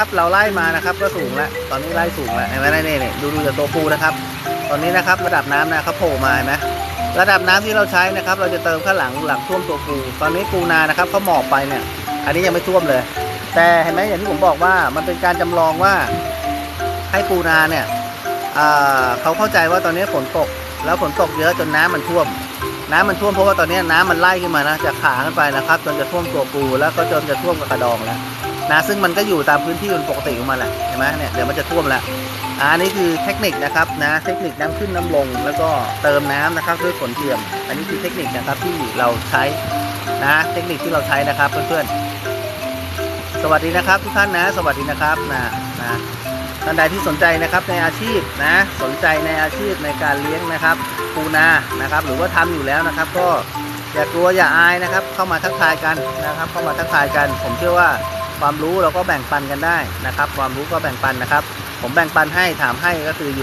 ครับเราไล่มานะครับก็สูงแล้วตอนนี้ไล่สูงแล้วเห็นไหมนี่นี่ดูดูจากตัวปูนะครับ ตอนนี้นะครับระดับน้ำนะเขาโผล่มาเห็นไหมระดับน้ำที่เราใช้นะครับ เราจะเติมข้างหลังหลังท่วมตัวปูตอนนี้ปูนานะครับเขาหมอบไปเนี่ย อันนี้ยังไม่ท่วมเลย แต่เห็นไหมอย่างที่ผมบอกว่ามันเป็นการจำลองว่าให้ปูนาเนี่ยอ่าเขาเข้าใจว่าตอนนี้ฝนตก แล้วฝนตกเยอะจนน้ำมันท่วม น้ำมันท่วมเพราะว่าตอนนี้น้ำมันไล่ขึ้นมานะจากขาขึ้นไปนะครับ จนจะท่วมตัวปูแล้วก็จนจะท่วมกระดองแล้ว นะซึ่งมันก็อยู่ตามพื้นที่มันปกติของมันแหละเห็นไหมเนี่ยเดี๋ยวมันจะท่วมละอันนี้คือเทคนิคนะครับนะเทคนิคน้ำขึ้นน้ำลง แล้วก็เติมน้ำนะครับด้วยฝนเทียม อันนี้คือเทคนิคนะครับที่เราใช้นะเทคนิคที่เราใช้นะครับเพื่อนๆ สวัสดีนะครับทุกท่านนะ สวัสดีนะครับนะนะท่านใดที่สนใจนะครับในอาชีพนะสนใจในอาชีพในการเลี้ยงนะครับปูนานะครับ หรือว่าทำอยู่แล้วนะครับ ก็อย่ากลัวอย่าอายนะครับ เข้ามาทักทายกันนะครับ เข้ามาทักทายกัน ผมเชื่อว่า ความรู้เราก็แบ่งปันกันได้นะครับ ความรู้ก็แบ่งปันนะครับ ผมแบ่งปันให้ถามให้ก็คืออยู่